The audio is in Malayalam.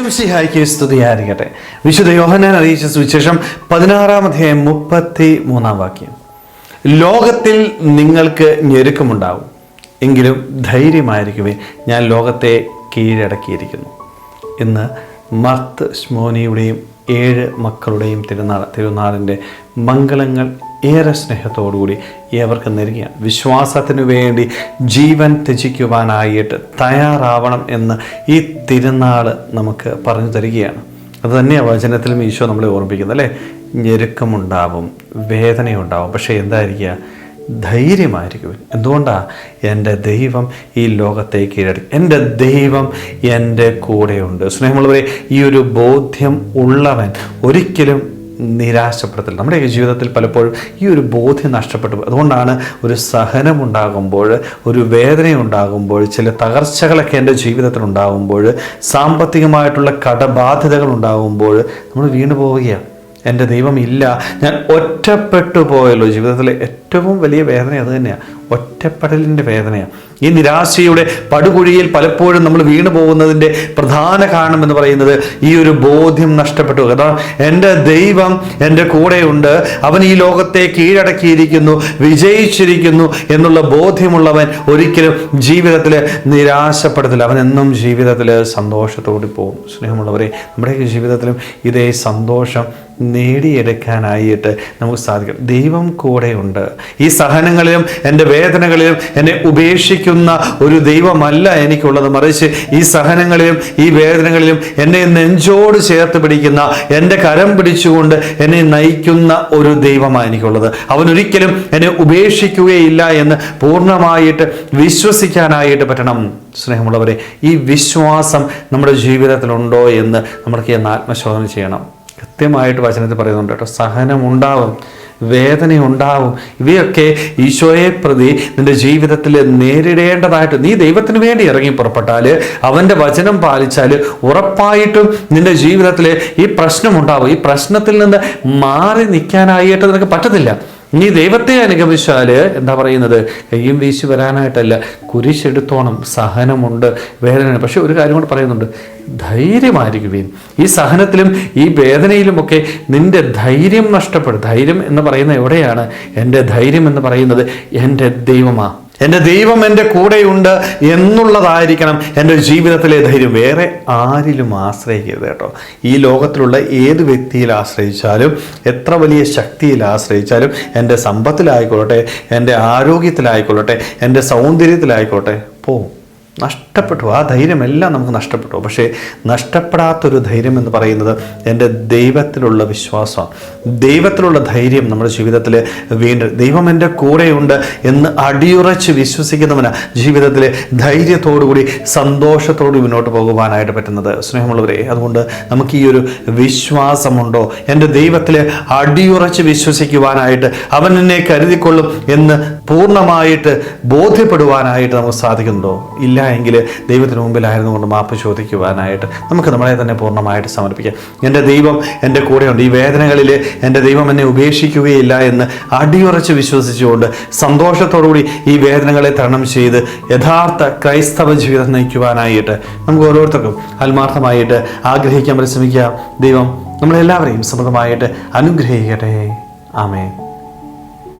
ഈശ്വംസിഹായിക്ക് സ്തുതിയായിരിക്കട്ടെ. വിശുദ്ധ യോഹനാൻ അറിയിച്ച സുവിശേഷം പതിനാറാം അധ്യായം മുപ്പത്തി മൂന്നാം വാക്യം. ലോകത്തിൽ നിങ്ങൾക്ക് ഞെരുക്കമുണ്ടാവും എങ്കിലും ധൈര്യമായിരിക്കുമേ ഞാൻ ലോകത്തെ കീഴടക്കിയിരിക്കുന്നു. ഇന്ന് മർത്ത് ശ്മോനിയുടെയും ഏഴ് മക്കളുടെയും തിരുനാൾ തിരുനാളിന്റെ മംഗളങ്ങൾ ഏറെ സ്നേഹത്തോടുകൂടി ഏവർക്കും നൽകുകയാണ് വിശ്വാസത്തിനു വേണ്ടി ജീവൻ ത്യജിക്കുവാനായിട്ട് തയ്യാറാവണം എന്ന് ഈ തിരുനാൾ നമുക്ക് പറഞ്ഞു തരികയാണ്. അത് വചനത്തിലും ഈശോ നമ്മളെ ഓർമ്മിപ്പിക്കുന്നത് അല്ലേ? ഞെരുക്കമുണ്ടാവും വേദനയുണ്ടാവും. പക്ഷേ എന്തായിരിക്കുക? ധൈര്യമായിരിക്കും എന്തുകൊണ്ടാണ് എന്റെ ദൈവം ഈ ലോകത്തെ കീഴടക്കി. എന്റെ ദൈവം എന്റെ കൂടെയുണ്ട്. സ്നേഹമുള്ളവരെ ഈ ഒരു ബോധ്യം ഉള്ളവൻ ഒരിക്കലും നിരാശപ്പെടത്തില്ല. നമ്മുടെ ജീവിതത്തിൽ പലപ്പോഴും ഈ ഒരു ബോധ്യം നഷ്ടപ്പെട്ടു. അതുകൊണ്ടാണ് ഒരു സഹനമുണ്ടാകുമ്പോൾ ഒരു വേദനയുണ്ടാകുമ്പോൾ ചില തകർച്ചകളൊക്കെ എന്റെ ജീവിതത്തിൽ ഉണ്ടാകുമ്പോൾ സാമ്പത്തികമായിട്ടുള്ള കടബാധ്യതകൾ ഉണ്ടാകുമ്പോൾ നമ്മൾ വീണു പോവുകയാണ് എന്റെ ദൈവം ഇല്ല. ഞാൻ ഒറ്റപ്പെട്ടു പോയല്ലോ. ജീവിതത്തിലെ ഏറ്റവും വലിയ വേദന അത് തന്നെയാണ് ഒറ്റപ്പെടലിന്റെ വേദനയാണ് ഈ നിരാശയുടെ പടുകുഴിയിൽ പലപ്പോഴും നമ്മൾ വീണു പോകുന്നതിന്റെ പ്രധാന കാരണം എന്ന് പറയുന്നത് ഈ ഒരു ബോധ്യം നഷ്ടപ്പെട്ടു. കാരണം എന്റെ ദൈവം എന്റെ കൂടെയുണ്ട്. അവൻ ഈ ലോകത്തെ കീഴടക്കിയിരിക്കുന്നു വിജയിച്ചിരിക്കുന്നു എന്നുള്ള ബോധ്യമുള്ളവൻ ഒരിക്കലും ജീവിതത്തിൽ നിരാശപ്പെടത്തില്ല. അവൻ എന്നും ജീവിതത്തിൽ സന്തോഷത്തോടെ പോകും. സ്നേഹമുള്ളവരെ നമ്മുടെ ജീവിതത്തിലും ഇതേ സന്തോഷം നേടിയെടുക്കാനായിട്ട് നമുക്ക് സാധിക്കും. ദൈവം കൂടെയുണ്ട്. ഈ സഹനങ്ങളിലും എന്റെ വേദനകളിലും എന്നെ ഉപേക്ഷിക്കുന്ന ഒരു ദൈവമല്ല എനിക്കുള്ളത്. മറിച്ച് ഈ സഹനങ്ങളിലും ഈ വേദനകളിലും എന്നെ നെഞ്ചോട് ചേർത്ത് പിടിക്കുന്ന എന്റെ കരം പിടിച്ചുകൊണ്ട് എന്നെ നയിക്കുന്ന ഒരു ദൈവമാണ് എനിക്കുള്ളത്. അവനൊരിക്കലും എന്നെ ഉപേക്ഷിക്കുകയില്ല എന്ന് പൂർണമായിട്ട് വിശ്വസിക്കാനായിട്ട് പറ്റണം. സ്നേഹമുള്ളവരെ ഈ വിശ്വാസം നമ്മുടെ ജീവിതത്തിലുണ്ടോ എന്ന് നമ്മൾക്ക് ഇന്ന് ആത്മശോധന ചെയ്യണം. കൃത്യമായിട്ട് വചനത്തിൽ പറയുന്നുണ്ട് കേട്ടോ. സഹനമുണ്ടാവും വേദന ഉണ്ടാവും ഇവയൊക്കെ ഈശോയെ പ്രതി നിന്റെ ജീവിതത്തിൽ നേരിടേണ്ടതായിട്ട് നീ ദൈവത്തിന് വേണ്ടി ഇറങ്ങി പുറപ്പെട്ടാൽ അവന്റെ വചനം പാലിച്ചാൽ ഉറപ്പായിട്ടും നിന്റെ ജീവിതത്തിൽ ഈ പ്രശ്നമുണ്ടാവും. ഈ പ്രശ്നത്തിൽ നിന്ന് മാറി നിൽക്കാനായിട്ട് നിനക്ക് പറ്റത്തില്ല. നീ ദൈവത്തെ അനുഗമിച്ചാൽ എന്താ പറയുന്നത്? കയ്യും വീശി വരാനായിട്ടല്ല കുരിശെടുത്തോണം സഹനമുണ്ട് വേദന പക്ഷെ ഒരു കാര്യം കൂടെ പറയുന്നുണ്ട്. ധൈര്യമായിരിക്കുകയും ഈ സഹനത്തിലും ഈ വേദനയിലുമൊക്കെ നിന്റെ ധൈര്യം നഷ്ടപ്പെടും. ധൈര്യം എന്ന് പറയുന്നത് എവിടെയാണ്? എന്റെ ധൈര്യം എന്ന് പറയുന്നത് എന്റെ ദൈവമാണ് എന്റെ ദൈവം എന്റെ കൂടെയുണ്ട് എന്നുള്ളതായിരിക്കണം എന്റെ ജീവിതത്തിലെ ധൈര്യം. വേറെ ആരിലും ആശ്രയിക്കരുത് കേട്ടോ. ഈ ലോകത്തിലുള്ള ഏത് വ്യക്തിയിൽ ആശ്രയിച്ചാലും എത്ര വലിയ ശക്തിയിൽ ആശ്രയിച്ചാലും എന്റെ സമ്പത്തിലായിക്കൊള്ളട്ടെ എന്റെ ആരോഗ്യത്തിലായിക്കൊള്ളട്ടെ എന്റെ സൗന്ദര്യത്തിലായിക്കോട്ടെ പോവും. നഷ്ടപ്പെട്ടു. ആ ധൈര്യമെല്ലാം നമുക്ക് നഷ്ടപ്പെട്ടു. പക്ഷേ നഷ്ടപ്പെടാത്തൊരു ധൈര്യം എന്ന് പറയുന്നത് എന്റെ ദൈവത്തിലുള്ള വിശ്വാസമാണ്. ദൈവത്തിലുള്ള ധൈര്യം നമ്മുടെ ജീവിതത്തിൽ വീണ്ടും ദൈവം എന്റെ കൂടെയുണ്ട് എന്ന് അടിയുറച്ച് വിശ്വസിക്കുന്നവന് ജീവിതത്തിൽ ധൈര്യത്തോടുകൂടി സന്തോഷത്തോടുകൂടി മുന്നോട്ട് പോകുവാനായിട്ട് പറ്റുന്നത്. സ്നേഹമുള്ളവരെ അതുകൊണ്ട് നമുക്ക് ഈ ഒരു വിശ്വാസമുണ്ടോ? എന്റെ ദൈവത്തിൽ അടിയുറച്ച് വിശ്വസിക്കുവാനായിട്ട് അവൻ എന്നെ കരുതിക്കൊള്ളും എന്ന് പൂർണമായിട്ട് ബോധ്യപ്പെടുവാനായിട്ട് നമുക്ക് സാധിക്കുന്നുണ്ടോ? ഇല്ല എങ്കിൽ ദൈവത്തിന് മുമ്പിലായിരുന്നു കൊണ്ട് മാപ്പ് ചോദിക്കുവാനായിട്ട് നമുക്ക് നമ്മളെ തന്നെ പൂർണമായിട്ട് സമർപ്പിക്കാം. എന്റെ ദൈവം എന്റെ കൂടെയുണ്ട്. ഈ വേദനകളിൽ എന്റെ ദൈവം എന്നെ ഉപേക്ഷിക്കുകയില്ല എന്ന് അടിയുറച്ച് വിശ്വസിച്ചുകൊണ്ട് സന്തോഷത്തോടുകൂടി ഈ വേദനകളെ തരണം ചെയ്ത് യഥാർത്ഥ ക്രൈസ്തവ ജീവിതം നയിക്കുവാനായിട്ട് നമുക്ക് ഓരോരുത്തർക്കും ആത്മാർത്ഥമായിട്ട് ആഗ്രഹിക്കാൻ പരിശ്രമിക്കാം. ദൈവം നമ്മളെല്ലാവരെയും സമൃദ്ധമായിട്ട് അനുഗ്രഹിക്കട്ടെ. ആമേ